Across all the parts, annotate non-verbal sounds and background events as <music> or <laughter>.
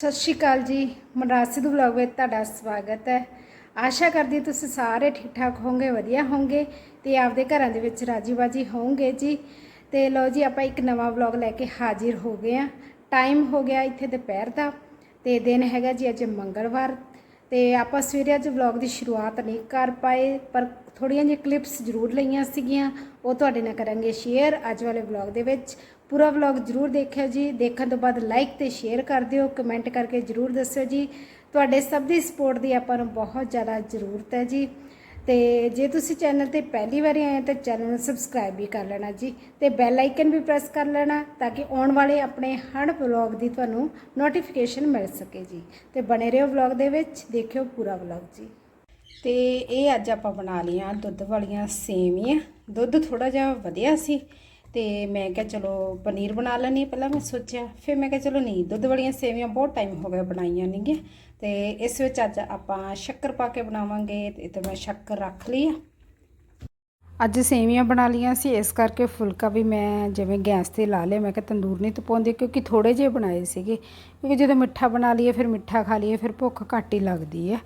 ਸਤਿ ਸ਼੍ਰੀ ਅਕਾਲ ਜੀ। ਮਨਰਾਜ ਸਿੱਧੂ ਵਲੌਗ ਵਿੱਚ ਤੁਹਾਡਾ ਸਵਾਗਤ ਹੈ। ਆਸ਼ਾ ਕਰਦੀ ਤੁਸੀਂ ਸਾਰੇ ਠੀਕ ਠਾਕ ਹੋਵੋਗੇ, ਵਧੀਆ ਹੋਵੋਗੇ ਤੇ ਆਪਦੇ ਘਰਾਂ ਦੇ ਵਿੱਚ ਰਾਜੀ ਬਾਜੀ ਹੋਵੋਗੇ ਜੀ। ਤੇ ਲਓ ਜੀ, ਆਪਾਂ ਇੱਕ ਨਵਾਂ ਵਲੌਗ ਲੈ ਕੇ ਹਾਜ਼ਰ ਹੋ ਗਏ ਆ ਟਾਈਮ ਹੋ ਗਿਆ ਇੱਥੇ ਦੁਪਹਿਰ ਦਾ ਤੇ ਦਿਨ ਹੈਗਾ ਜੀ ਅੱਜ ਮੰਗਲਵਾਰ। ਤੇ ਆਪਾਂ ਸਵੇਰੇ ਅੱਜ ਵਲੌਗ ਦੀ ਸ਼ੁਰੂਆਤ ਨਹੀਂ ਕਰ ਪਾਏ, ਪਰ ਥੋੜੀਆਂ ਜਿਹੀਆਂ ਕਲਿੱਪਸ ਜ਼ਰੂਰ ਲਈਆਂ ਸੀਗੀਆਂ। ਉਹ ਤੁਹਾਡੇ ਨਾਲ ਕਰਾਂਗੇ ਸ਼ੇਅਰ ਅੱਜ ਵਾਲੇ ਵਲੌਗ ਦੇ ਵਿੱਚ। ਪੂਰਾ ਵਲੌਗ ਜ਼ਰੂਰ ਦੇਖਿਓ ਜੀ। ਦੇਖਣ ਤੋਂ ਬਾਅਦ ਲਾਈਕ ਤੇ ਸ਼ੇਅਰ ਕਰ ਦਿਓ। ਕਮੈਂਟ ਕਰਕੇ ਜ਼ਰੂਰ ਦੱਸਿਓ ਜੀ। ਤੁਹਾਡੇ ਸਭ ਦੀ ਸਪੋਰਟ ਦੀ ਆਪਾਂ ਨੂੰ ਬਹੁਤ ਜ਼ਿਆਦਾ ਜ਼ਰੂਰਤ ਹੈ ਜੀ। ਤੇ ਜੇ ਤੁਸੀਂ ਚੈਨਲ ਤੇ ਪਹਿਲੀ ਵਾਰੀ ਆਏ ਤਾਂ ਚੈਨਲ ਨੂੰ ਸਬਸਕ੍ਰਾਈਬ ਵੀ ਕਰ ਲੈਣਾ ਜੀ। ਤੇ ਬੈਲ ਆਈਕਨ ਵੀ ਪ੍ਰੈਸ ਕਰ ਲੈਣਾ ਤਾਂ ਕਿ ਆਉਣ ਵਾਲੇ ਆਪਣੇ ਹਰ ਵਲੌਗ ਦੀ ਤੁਹਾਨੂੰ ਨੋਟੀਫਿਕੇਸ਼ਨ ਮਿਲ ਸਕੇ ਜੀ। ਤੇ ਬਣੇ ਰਹੋ ਵਲੌਗ ਦੇ ਵਿੱਚ। ਦੇਖਿਓ ਪੂਰਾ ਵਲੌਗ ਜੀ। ਤੇ ਇਹ ਅੱਜ ਆਪਾਂ ਬਣਾ ਲਈਆਂ ਦੁੱਧ ਵਾਲੀਆਂ ਸੇਵੀਆਂ ਦੁੱਧ ਥੋੜਾ ਜਿਹਾ ਵਧਿਆ ਸੀ। ਤੇ ਮੈਂ ਕਿਹਾ ਚਲੋ ਪਨੀਰ ਬਣਾ ਲੈਣੀ ਪਹਿਲਾਂ ਮੈਂ ਸੋਚਿਆ, ਫਿਰ ਮੈਂ ਕਿਹਾ ਚਲੋ ਨਹੀਂ, ਦੁੱਧ ਵਾਲੀਆਂ ਸੇਵੀਆਂ ਬਹੁਤ ਟਾਈਮ ਹੋ ਗਿਆ ਬਣਾਈਆਂ ਨਹੀਂਗੀਆਂ ਤੇ ਇਸ ਵਿੱਚ ਅੱਜ ਆਪਾਂ ਸ਼ੱਕਰ ਪਾ ਕੇ ਬਣਾਵਾਂਗੇ ਤੇ ਤੇ ਮੈਂ ਸ਼ੱਕਰ ਰੱਖ ਲਈ ਆ। ਅੱਜ ਸੇਵੀਆਂ ਬਣਾ ਲੀਆਂ ਸੀ, ਇਸ ਕਰਕੇ ਫੁਲਕਾ ਵੀ ਮੈਂ ਜਿਵੇਂ ਗੈਸ ਤੇ ਲਾ ਲਿਆ, ਮੈਂ ਕਿਹਾ ਤੰਦੂਰ ਨਹੀਂ ਤਪਾਉਂਦੀ ਕਿਉਂਕਿ ਥੋੜੇ ਜਿਹੇ ਬਣਾਏ ਸੀਗੇ। ਕਿਉਂਕਿ ਜਦੋਂ ਮਿੱਠਾ ਬਣਾ ਲਈਏ, ਫਿਰ ਮਿੱਠਾ ਖਾ ਲਈਏ, ਫਿਰ ਭੁੱਖ ਘੱਟ ਹੀ ਲੱਗਦੀ ਹੈ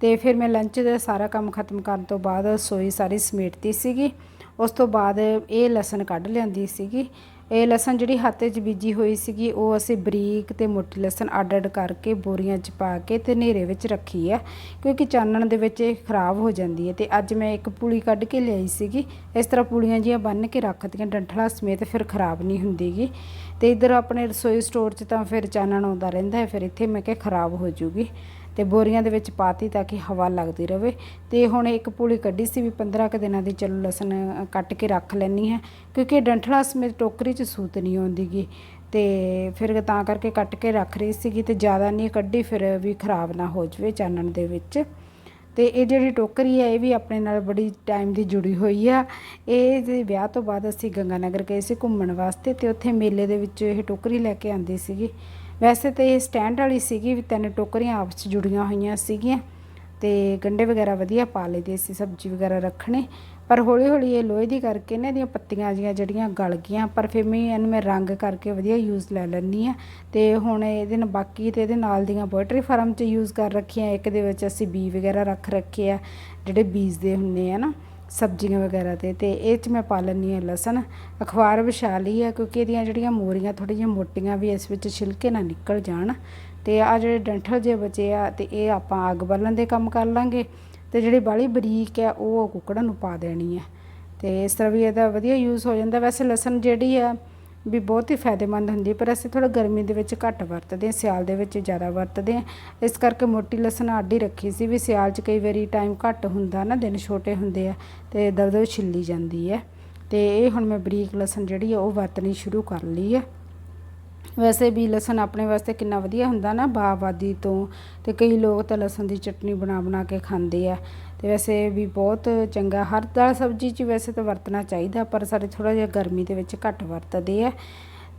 ਤੇ ਫਿਰ ਮੈਂ ਲੰਚ ਦਾ ਸਾਰਾ ਕੰਮ ਖਤਮ ਕਰਨ ਤੋਂ ਬਾਅਦ ਸੋਈ ਸਾਰੀ ਸਮੇਟਤੀ ਸੀਗੀ। ਉਸ ਤੋਂ ਬਾਅਦ ਇਹ ਲਸਣ ਕੱਢ ਲਿਆਂਦੀ ਸੀਗੀ। ਇਹ ਲਸਣ ਜਿਹੜੀ ਹੱਥ 'ਚ ਬੀਜੀ ਹੋਈ ਸੀਗੀ, ਉਹ ਅਸੀਂ ਬਰੀਕ ਤੇ ਮੋਟੀ ਲਸਣ ਅੱਡ ਅੱਡ ਕਰਕੇ ਬੋਰੀਆਂ 'ਚ ਪਾ ਕੇ ਤੇ ਹਨੇਰੇ ਵਿੱਚ ਰੱਖੀ ਆ ਕਿਉਂਕਿ ਚਾਨਣ ਦੇ ਵਿੱਚ ਇਹ ਖਰਾਬ ਹੋ ਜਾਂਦੀ ਹੈ ਤੇ ਅੱਜ ਮੈਂ ਇੱਕ ਪੁਲੀ ਕੱਢ ਕੇ ਲਿਆਈ ਸੀਗੀ। ਇਸ ਤਰ੍ਹਾਂ ਪੁਲੀਆਂ ਜੀਆਂ ਬੰਨ ਕੇ ਰੱਖਦੀਆਂ ਡੰਠਲਾ ਸਮੇਤ ਫਿਰ ਖਰਾਬ ਨਹੀਂ ਹੁੰਦੀਗੀ। ਤੇ ਇਧਰ ਆਪਣੇ ਰਸੋਈ ਸਟੋਰ 'ਚ ਤਾਂ ਫਿਰ ਚਾਨਣ ਆਉਂਦਾ ਰਹਿੰਦਾ ਹੈ, ਫਿਰ ਇੱਥੇ ਮੈਂ ਕਿਹਾ ਖਰਾਬ ਹੋ ਜੂਗੀ। ਤੇ ਬੋਰੀਆਂ ਦੇ ਵਿੱਚ ਪਾਤੀ ਤਾਂ ਕਿ ਹਵਾ ਲੱਗਦੀ ਰਹੇ ਤੇ ਹੁਣ ਇੱਕ ਪੁਲੀ ਕੱਢੀ ਸੀ ਵੀ 15 ਕੁ ਦਿਨਾਂ ਦੀ ਚਲੋ ਲਸਣ ਕੱਟ ਕੇ ਰੱਖ ਲੈਣੀ ਹੈ, ਕਿਉਂਕਿ ਡੰਠਲਾ ਸਮੇਤ ਟੋਕਰੀ 'ਚ ਸੂਤ ਨਹੀਂ ਆਉਂਦੀਗੀ। ਤੇ ਫਿਰ ਤਾਂ ਕਰਕੇ ਕੱਟ ਕੇ ਰੱਖ ਰਹੀ ਸੀਗੀ ਤੇ ਜ਼ਿਆਦਾ ਨਹੀਂ ਕੱਢੀ, ਫਿਰ ਵੀ ਖਰਾਬ ਨਾ ਹੋ ਜਵੇ ਚਾਨਣ ਦੇ ਵਿੱਚ। ਤੇ ਇਹ ਜਿਹੜੀ ਟੋਕਰੀ ਹੈ, ਇਹ ਵੀ ਆਪਣੇ ਨਾਲ ਬੜੀ ਟਾਈਮ ਦੀ ਜੁੜੀ ਹੋਈ ਆ। ਇਹ ਦੇ ਵਿਆਹ ਤੋਂ ਬਾਅਦ ਅਸੀਂ ਗੰਗਾਨਗਰ ਗਏ ਸੀ ਘੁੰਮਣ ਵਾਸਤੇ ਤੇ ਉੱਥੇ ਮੇਲੇ ਦੇ ਵਿੱਚ ਇਹ ਟੋਕਰੀ ਲੈ ਕੇ ਆਂਦੀ ਸੀਗੀ। ਵੈਸੇ ਤਾਂ ਇਹ ਸਟੈਂਡ ਵਾਲੀ ਸੀਗੀ ਵੀ ਤਿੰਨ ਟੋਕਰੀਆਂ ਆਪਸ 'ਚ ਜੁੜੀਆਂ ਹੋਈਆਂ ਸੀਗੀਆਂ ਤੇ ਗੰਡੇ ਵਗੈਰਾ ਵਧੀਆ ਪਾ ਲਈਦੇ ਸੀ, ਸਬਜ਼ੀ ਵਗੈਰਾ ਰੱਖਣੇ। ਪਰ ਹੌਲੀ ਹੌਲੀ ਇਹ ਲੋਹੇ ਦੀ ਕਰਕੇ ਨਾ ਇਹਦੀਆਂ ਪੱਤੀਆਂ ਜੀਆਂ ਜਿਹੜੀਆਂ ਗਲ ਗਈਆਂ, ਪਰ ਫਿਰ ਮੈਂ ਇਹਨੂੰ ਮੈਂ ਰੰਗ ਕਰਕੇ ਵਧੀਆ ਯੂਜ਼ ਲੈ ਲੈਂਦੀ ਆ ਤੇ ਹੁਣ ਇਹਦੇ ਨਾਲ ਬਾਕੀ ਤੇ ਇਹਦੇ ਨਾਲ ਦੀਆਂ ਪੋਇਟਰੀ ਫਾਰਮ 'ਚ ਯੂਜ਼ ਕਰ ਰੱਖੀਆਂ, ਇੱਕ ਦੇ ਵਿੱਚ ਅਸੀਂ ਬੀ ਵਗੈਰਾ ਰੱਖ ਰੱਖੇ ਆ, ਜਿਹੜੇ ਬੀਜਦੇ ਹੁੰਨੇ ਆ ਨਾ। ਸਬਜ਼ੀਆਂ ਵਗੈਰਾ ਤੇ ਅਤੇ ਇਹ ਚ ਮੈਂ ਪਾ ਲੈਂਦੀ ਹਾਂ ਲਸਣ। ਅਖਬਾਰ ਵਿਛਾ ਲਈ ਹੈ ਕਿਉਂਕਿ ਇਹਦੀਆਂ ਜਿਹੜੀਆਂ ਮੋਰੀਆਂ ਥੋੜ੍ਹੀਆਂ ਜਿਹੀਆਂ ਮੋਟੀਆਂ ਵੀ ਇਸ ਵਿੱਚ ਛਿਲਕੇ ਨਾ ਨਿਕਲ ਜਾਣ। ਅਤੇ ਆ ਜਿਹੜੇ ਡੰਠਲ ਜੇ ਬਚੇ ਆ ਅਤੇ ਇਹ ਆਪਾਂ ਅੱਗ ਬਾਲਣ ਦੇ ਕੰਮ ਕਰ ਲਾਂਗੇ। ਅਤੇ ਜਿਹੜੀ ਬਾਲੀ ਬਰੀਕ ਆ, ਉਹ ਕੁੱਕੜਾਂ ਨੂੰ ਪਾ ਦੇਣੀ ਹੈ ਅਤੇ ਇਸ ਤਰ੍ਹਾਂ ਵੀ ਇਹਦਾ ਵਧੀਆ ਯੂਜ਼ ਹੋ ਜਾਂਦਾ। ਵੈਸੇ ਲਸਣ ਜਿਹੜੀ ਆ ਵੀ ਬਹੁਤ ਹੀ ਫਾਇਦੇਮੰਦ ਹੁੰਦੀ ਪਰ ਅਸੀਂ ਥੋੜਾ ਗਰਮੀ ਦੇ ਵਿੱਚ ਘੱਟ ਵਰਤਦੇ ਹਾਂ, ਸਿਆਲ ਦੇ ਵਿੱਚ ਜ਼ਿਆਦਾ ਵਰਤਦੇ ਹਾਂ। ਇਸ ਕਰਕੇ ਮੋਟੀ ਲਸਣ ਆਡੀ ਰੱਖੀ ਸੀ ਵੀ ਸਿਆਲ 'ਚ ਕਈ ਵਾਰੀ ਟਾਈਮ ਘੱਟ ਹੁੰਦਾ ਨਾ, ਦਿਨ ਛੋਟੇ ਹੁੰਦੇ ਆ ਤੇ ਦਰਦ ਛਿੱਲੀ ਜਾਂਦੀ ਹੈ। ਤੇ ਇਹ ਹੁਣ ਮੈਂ ਬਰੀਕ ਲਸਣ ਜਿਹੜੀ ਆ, ਉਹ ਵਰਤਣੀ ਸ਼ੁਰੂ ਕਰ ਲਈ ਹੈ। ਵੈਸੇ ਵੀ ਲਸਣ ਆਪਣੇ ਵਾਸਤੇ ਕਿੰਨਾ ਵਧੀਆ ਹੁੰਦਾ ਨਾ ਬਾਆਬਾਦੀ ਤੋਂ ਤੇ ਕਈ ਲੋਕ ਤਾਂ ਲਸਣ ਦੀ ਚਟਨੀ ਬਣਾ ਬਣਾ ਕੇ ਖਾਂਦੇ ਆ। ਤੇ ਵੈਸੇ ਵੀ ਬਹੁਤ ਚੰਗਾ, ਹਰ ਦਾਲ ਸਬਜ਼ੀ 'ਚ ਵੈਸੇ ਤਾਂ ਵਰਤਣਾ ਚਾਹੀਦਾ, ਪਰ ਸਾਡੇ ਥੋੜਾ ਜਿਹਾ ਗਰਮੀ ਦੇ ਵਿੱਚ ਘੱਟ ਵਰਤਦੇ ਆ।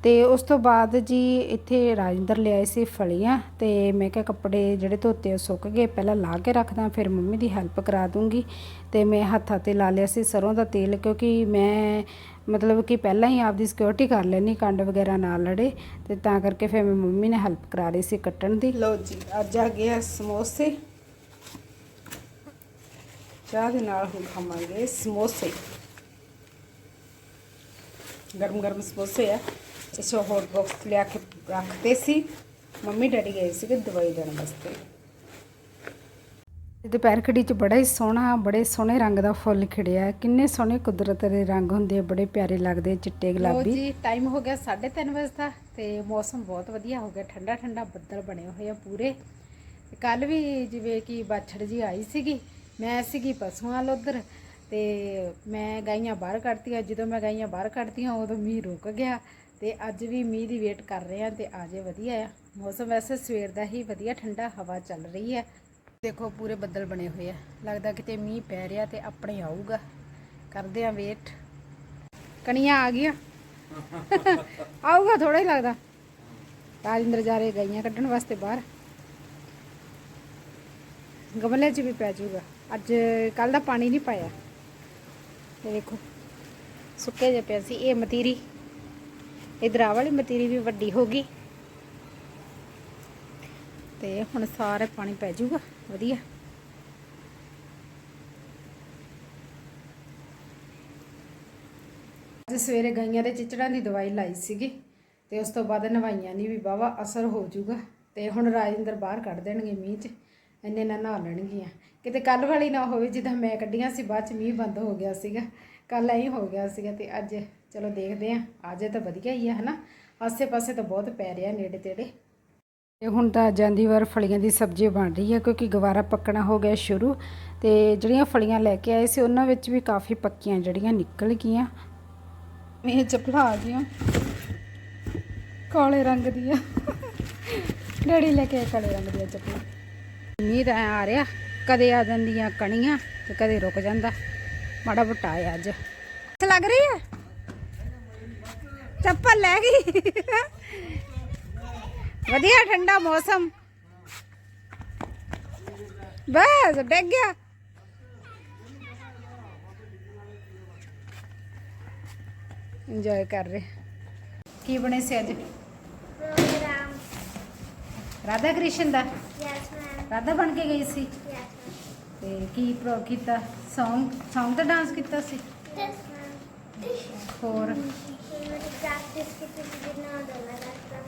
ਤੇ ਉਸ ਤੋਂ ਬਾਅਦ ਜੀ ਇੱਥੇ ਰਾਜਿੰਦਰ ਲਿਆਏ ਸੀ ਫਲੀਆਂ, ਤੇ ਮੈਂ ਕਿਹਾ ਕੱਪੜੇ ਜਿਹੜੇ ਧੋਤੇ ਉਹ ਸੁੱਕ ਗਏ, ਪਹਿਲਾਂ ਲਾ ਕੇ ਰੱਖਦਾ, ਫਿਰ ਮੰਮੀ ਦੀ ਹੈਲਪ ਕਰਾ ਦੂੰਗੀ। ਤੇ ਮੈਂ ਹੱਥਾਂ ਤੇ ਲਾ ਲਿਆ ਸੀ ਸਰੋਂ ਦਾ ਤੇਲ, ਕਿਉਂਕਿ ਮੈਂ ਮਤਲਬ ਕਿ ਪਹਿਲਾਂ ਹੀ ਆਪਦੀ ਸਿਕਿਉਰਿਟੀ ਕਰ ਲੈਣੀ ਕੰਡ ਵਗੈਰਾ ਨਾ ਲੜੇ, ਤੇ ਤਾਂ ਕਰਕੇ ਫਿਰ ਮੈਂ ਮੰਮੀ ਨੇ ਹੈਲਪ ਕਰਾ ਰਹੀ ਸੀ ਕੱਟਣ ਦੀ। ਲਓ ਜੀ, ਅੱਜ ਆ ਗਿਆ ਸਮੋਸੇ। ਚਾਹ ਦੇ ਨਾਲ ਹੁਣ ਖਾਵਾਂਗੇ ਸਮੋਸੇ। ਗਰਮ ਗਰਮ ਸਮੋਸੇ ਆ। ਇਸ ਹੌਟ ਬਾਕਸ ਲਿਆ ਕੇ ਰੱਖਦੇ ਸੀ। ਮੰਮੀ ਡੈਡੀ ਗਏ ਸੀਗੇ ਦਵਾਈ ਦੇਣ ਵਾਸਤੇ। ਦੁਪਹਿਰ ਖੜੀ ਚ ਬੜਾ ਹੀ ਸੋਹਣਾ ਬੜੇ ਸੋਹਣੇ ਰੰਗ ਦਾ ਫੁੱਲ ਖਿੜਿਆ। ਕਿੰਨੇ ਸੋਹਣੇ ਕੁਦਰਤ ਦੇ ਰੰਗ ਹੁੰਦੇ ਆ ਬੜੇ ਪਿਆਰੇ ਲੱਗਦੇ ਚਿੱਟੇ ਗੁਲਾਬੀ। ਜੀ ਟਾਈਮ ਹੋ ਗਿਆ 3:30 ਵਜੇ ਦਾ ਤੇ ਮੌਸਮ ਬਹੁਤ ਵਧੀਆ ਹੋ ਗਿਆ। ਠੰਡਾ ਠੰਡਾ ਬੱਦਲ ਬਣੇ ਹੋਏ ਆ ਪੂਰੇ। ਕੱਲ ਵੀ ਜਿਵੇਂ ਕਿ ਬਾਛੜ ਜੀ ਆਈ ਸੀਗੀ ਮੈਂ ਸੀਗੀ ਪਸ਼ੂਆਂ ਵੱਲ ਉਧਰ ਤੇ ਮੈਂ ਗਾਈਆਂ ਬਾਹਰ ਕੱਢਤੀਆਂ। ਜਦੋਂ ਮੈਂ ਗਾਈਆਂ ਬਾਹਰ ਕੱਢਤੀਆਂ ਉਦੋਂ ਮੀਂਹ ਰੁਕ ਗਿਆ ਤੇ ਅੱਜ ਵੀ ਮੀਂਹ ਦੀ ਵੇਟ ਕਰ ਰਹੇ ਆ ਤੇ ਆਜੇ ਵਧੀਆ ਆ। ਮੌਸਮ ਵੈਸੇ ਸਵੇਰ ਦਾ ਹੀ ਵਧੀਆ ਠੰਡਾ ਹਵਾ ਚੱਲ ਰਹੀ ਹੈ। ਦੇਖੋ ਪੂਰੇ ਬੱਦਲ ਬਣੇ ਹੋਏ ਆ। ਲੱਗਦਾ ਕਿਤੇ ਮੀਂਹ ਪੈ ਰਿਹਾ ਤੇ ਆਪਣੇ ਆਊਗਾ। ਕਰਦੇ ਆ ਵੇਟ। ਕਣੀਆਂ ਆ ਗਈਆਂ। <laughs> ਆਊਗਾ ਥੋੜਾ ਹੀ ਲੱਗਦਾ। ਰਾਜਿੰਦਰ ਜਾ ਰਹੇ ਗਈਆਂ ਕੱਢਣ ਵਾਸਤੇ ਬਾਹਰ। ਗਮਲੇ 'ਚ ਵੀ ਪੈ ਜਾਊਗਾ। ਅੱਜ ਕੱਲ ਦਾ ਪਾਣੀ ਨਹੀਂ ਪਾਇਆ। ਇਹ ਦੇਖੋ, ਸੁੱਕੇ ਜਿਹੇ ਪਿਆ ਸੀ। ਇਹ ਮਤੀਰੀ ਇਧਰ ਆ ਵਾਲੀ ਮਤੀਰੀ ਵੀ ਵੱਡੀ ਹੋ ਗਈ। ਤੇ ਹੁਣ ਸਾਰੇ ਪਾਣੀ ਪੈ ਜਾਊਗਾ। ਵਧੀਆ। ਅੱਜ ਸਵੇਰੇ ਗਈਆਂ ਦੇ ਚਿਚੜਾਂ ਦੀ ਦਵਾਈ ਲਾਈ ਸੀਗੀ ਤੇ ਉਸ ਤੋਂ ਬਾਅਦ ਨਵਾਈਆਂ ਨਹੀਂ ਵੀ ਬਾਵਾ ਅਸਰ ਹੋ ਜਾਊਗਾ। ਤੇ ਹੁਣ ਰਾਜਿੰਦਰ ਬਾਹਰ ਕੱਢ ਦੇਣਗੇ ਮੀਂਹ 'ਚ। ਇੰਨੇ ਨਾ ਨਹਾ ਲੈਣਗੀਆਂ। ਕਿਤੇ ਕੱਲ ਵਾਲੀ ਨਾ ਹੋਵੇ ਜਿੱਦਾਂ ਮੈਂ ਕੱਢੀਆਂ ਸੀ, ਬਾਅਦ 'ਚ ਮੀਂਹ ਬੰਦ ਹੋ ਗਿਆ ਸੀਗਾ। ਕੱਲ ਐਂ ਹੋ ਗਿਆ ਸੀਗਾ ਤੇ ਅੱਜ ਚਲੋ ਦੇਖਦੇ ਆਂ, ਅੱਜ ਤਾਂ ਵਧੀਆ ਹੀ ਆ, ਹਨਾ? ਆਸੇ-ਪਾਸੇ ਤਾਂ ਬਹੁਤ ਪੈ ਰਿਹਾ ਨੇੜੇ ਤੇੜੇ ਤੇ ਹੁਣ ਤਾਂ ਜਾਂਦੀ ਵਾਰ ਫਲੀਆਂ ਦੀ ਸਬਜ਼ੀ ਬਣ ਰਹੀ ਹੈ ਕਿਉਂਕਿ ਗਵਾਰਾ ਪੱਕਣਾ ਹੋ ਗਿਆ ਸ਼ੁਰੂ। ਤੇ ਜਿਹੜੀਆਂ ਫਲੀਆਂ ਲੈ ਕੇ ਆਏ ਸੀ, ਉਹਨਾਂ ਵਿੱਚ ਵੀ ਕਾਫੀ ਪੱਕੀਆਂ ਜਿਹੜੀਆਂ ਨਿਕਲ ਗਈਆਂ। ਇਹ ਚੱਪਲਾਂ ਆ ਗਈਆਂ। ਕਾਲੇ ਰੰਗ ਦੀਆਂ। ਡੈਡੀ ਲੈ ਕੇ ਆਏ ਕਾਲੇ ਰੰਗ ਦੀਆਂ ਚੱਪਲਾਂ। ਮੀਂਹ ਤਾਂ ਆ ਰਿਹਾ, ਕਦੇ ਆ ਜਾਂਦੀਆਂ ਕਣੀਆਂ ਤੇ ਕਦੇ ਰੁਕ ਜਾਂਦਾ। ਮਾੜਾ ਮੋਟਾ ਆਇਆ ਅੱਜ। ਲੱਗ ਰਹੀ ਹੈ? ਚੱਪਲ ਲੈ ਗਈ। ਵਧੀਆ ਠੰਡਾ ਮੌਸਮ। ਬਸ, ਡਿੱਗ ਗਿਆ। ਇੰਜੋਏ ਕਰ ਰਹੇ। ਕੀ ਬਣੇ ਸੀ ਅੱਜ. ਰਾਧਾ ਕ੍ਰਿਸ਼ਨ ਦਾ? Yes, ma'am. ਰਾਧਾ ਬਣ ਕੇ ਗਈ ਸੀ? Ma'am. ਤੇ ਕੀ ਪ੍ਰੋ ਕੀਤਾ? Song Song ਤੇ ਡਾਂਸ ਕੀਤਾ ਸੀ. ਹੋਰ? ਮੈਂ practice ਕੀਤੀ ਸੀ ਜਿੰਨਾ ਦੇਣਾ ਲੱਗਦਾ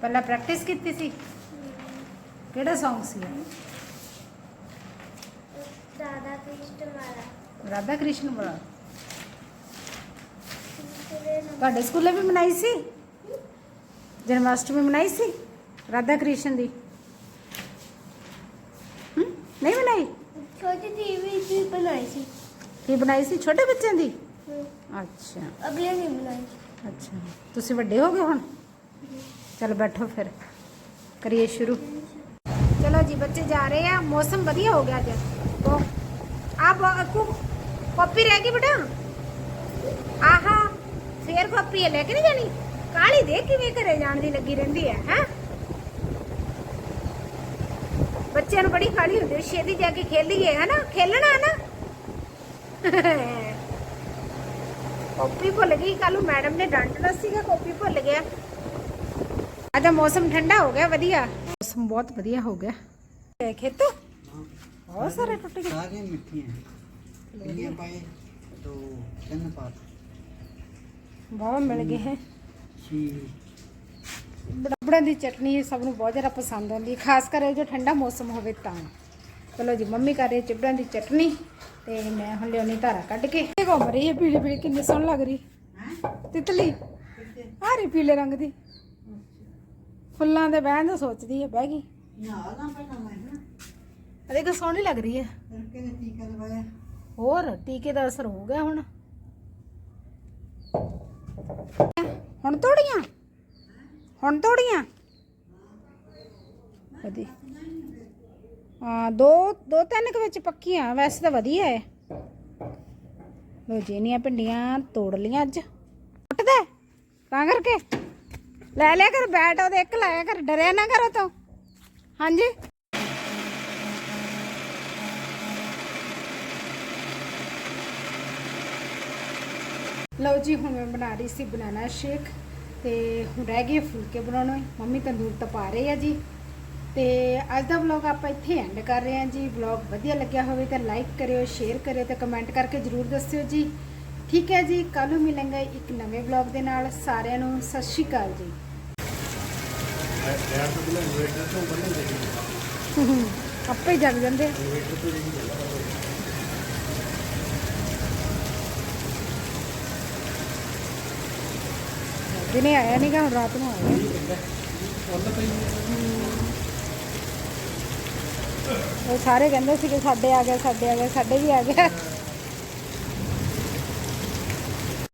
ਪਹਿਲਾਂ ਪ੍ਰੈਕਟਿਸ ਕੀਤੀ ਸੀ? ਕਿਹੜਾ Song ਸੀ ਦਾਦਾ ਕ੍ਰਿਸ਼ਨ ਵਾਲਾ। ਰਾਧਾ ਕ੍ਰਿਸ਼ਨ ਵਾਲਾ। ਤੁਹਾਡੇ ਸਕੂਲੇ ਵੀ ਮਨਾਈ ਸੀ? ਜਨਮ ਅਸ਼ਟਮੀ ਮਨਾਈ ਸੀ? ਰਾਧਾ ਕ੍ਰਿਸ਼ਨ ਦੀ। ਹਮ? ਨਹੀਂ ਮਨਾਈ ਛੋਟੀ ਟੀਵੀ ਵੀ ਬਣਾਈ ਸੀ। ਕੀ ਬਣਾਈ ਸੀ? ਛੋਟੇ ਬੱਚਿਆਂ ਦੀ? ਅੱਛਾ। ਅਗਲੇ ਨਹੀਂ ਬਣਾਈ। ਅੱਛਾ। ਤੁਸੀਂ ਵੱਡੇ ਹੋ ਗਏ ਹੁਣ? ਚਲ ਬੈਠੋ ਫਿਰ। ਕਰੀਏ ਸ਼ੁਰੂ। ਚਲੋ ਜੀ ਬੱਚੇ ਜਾ ਰਹੇ ਆ। ਮੌਸਮ ਵਧੀਆ ਹੋ ਗਿਆ ਅੱਜ। ਉਹ ਆਪ ਕਾਪੀ ਰਹਿ ਗਈ ਬੇਟਾ। ਆਹਾ ਫੇਰ ਕਾਪੀ ਲੈ ਕੇ ਨਹੀਂ ਜਾਣੀ? ਕਾਲੀ ਦੇ ਕਿਵੇਂ ਘਰੇ ਜਾਣ ਦੀ ਲੱਗੀ ਰਹਿੰਦੀ ਹੈ ਹੈ? बच्चों बड़ी खाली होंगी छेदी जाके खेलिए है ना खेलना है ना कॉपी भुल गई कल मैडम ने डांटना सीगा कॉपी भुल गया अज मौसम ठंडा हो गया वादिया मौसम बहुत वादिया हो गया खेतो बहुत सारे टुट गए बहुत मिल गए हैं ਰਬੜਾਂ ਦੀ ਚਟਨੀ ਸਭ ਨੂੰ ਬਹੁਤ ਜ਼ਿਆਦਾ ਪਸੰਦ ਆਉਂਦੀ ਖਾਸ ਕਰ ਜੋ ਠੰਡਾ ਮੌਸਮ ਹੋਵੇ ਤਾਂ। ਚਲੋ ਜੀ ਮੰਮੀ ਕਰ ਰਹੀ ਚਿਬੜਾਂ ਦੀ ਚਟਨੀ ਤੇ ਮੈਂ ਹੁਣ ਲਿਆਉਣੀ ਧਾਰਾ ਕੱਢ ਕੇ। ਇਹ ਘੁੰਮ ਰਹੀ ਹੈ ਪੀਲੀ ਪੀਲੀ ਕਿੰਨੀ ਸੋਹਣ ਲੱਗ ਰਹੀ। ਤਿਤਲੀ ਆ ਪੀਲੇ ਰੰਗ ਦੀ। ਫੁੱਲਾਂ ਦੇ ਬਹਿਣ ਦਾ ਸੋਚਦੀ ਹੈ ਬਹਿ ਗਈ। ਨਾ ਨਾ। ਪਹਿਲਾਂ ਦੇਖੋ ਸੋਹਣੀ ਲੱਗ ਰਹੀ ਹੈ। ਹੋਰ ਟੀਕੇ ਦਾ ਅਸਰ ਹੋ ਗਿਆ ਹੁਣ। ਹੁਣ ਤੋੜੀਆਂ? ਹੁਣ ਤੋੜੀਆਂ? ਵਧੀ ਹਾਂ, ਦੋ ਦੋ ਤਿੰਨ ਕੁ ਵਿੱਚ ਪੱਕੀਆਂ, ਵੈਸੇ ਤਾਂ ਵਧੀਆ ਹੈ ਲੋ ਜੀਨੀਆਂ ਭਿੰਡੀਆਂ ਤੋੜ ਲੀਆਂ ਅੱਜ। ਉੱਟਦਾ ਤਾਂ ਕਰਕੇ। ਲੈ ਲਿਆ ਕਰ ਬੈਟ ਉਹਦੇ, ਇੱਕ ਲਾਇਆ ਕਰ, ਡਰਿਆ ਨਾ ਕਰੋ ਤੂੰ। ਹਾਂਜੀ? ਲਓ ਜੀ, ਹੁਣ ਮੈਂ ਬਣਾ ਰਹੀ ਸੀ ਬਨਾਨਾ ਸ਼ੇਕ। ਤੇ ਹੁਣ ਰਹਿ ਗਏ ਫੁਲਕੇ ਬਣਾਉਣੇ ਮੰਮੀ ਤੰਦੂਰ ਤਪਾ ਰਹੇ ਆ ਜੀ। ਤੇ ਅੱਜ ਦਾ ਵਲੌਗ ਆਪਾਂ ਇੱਥੇ ਐਂਡ ਕਰ ਰਹੇ ਹਾਂ ਜੀ। ਵਲੌਗ ਵਧੀਆ ਲੱਗਿਆ ਹੋਵੇ ਤਾਂ ਲਾਈਕ ਕਰਿਓ ਸ਼ੇਅਰ ਕਰਿਓ ਤੇ ਕਮੈਂਟ ਕਰਕੇ ਜਰੂਰ ਦੱਸਿਓ ਜੀ। ਠੀਕ ਹੈ ਜੀ ਕੱਲ ਨੂੰ ਮਿਲਾਂਗੇ ਇੱਕ ਨਵੇਂ ਵਲੌਗ ਦੇ ਨਾਲ। ਸਾਰਿਆਂ ਨੂੰ ਸਤਿ ਸ਼੍ਰੀ ਅਕਾਲ ਜੀ। ਆਪੇ ਜਗ ਜਾਂਦੇ ਦਿਨੇ ਆਇਆ ਨਹੀਂਗਾ ਹੁਣ ਰਾਤ ਨੂੰ ਆਇਆ ਉਹ ਸਾਰੇ ਕਹਿੰਦੇ ਸੀ ਕਿ ਸਾਡੇ ਆ ਗਿਆ, ਸਾਡੇ ਆ ਗਿਆ, ਸਾਡੇ ਵੀ ਆ ਗਿਆ।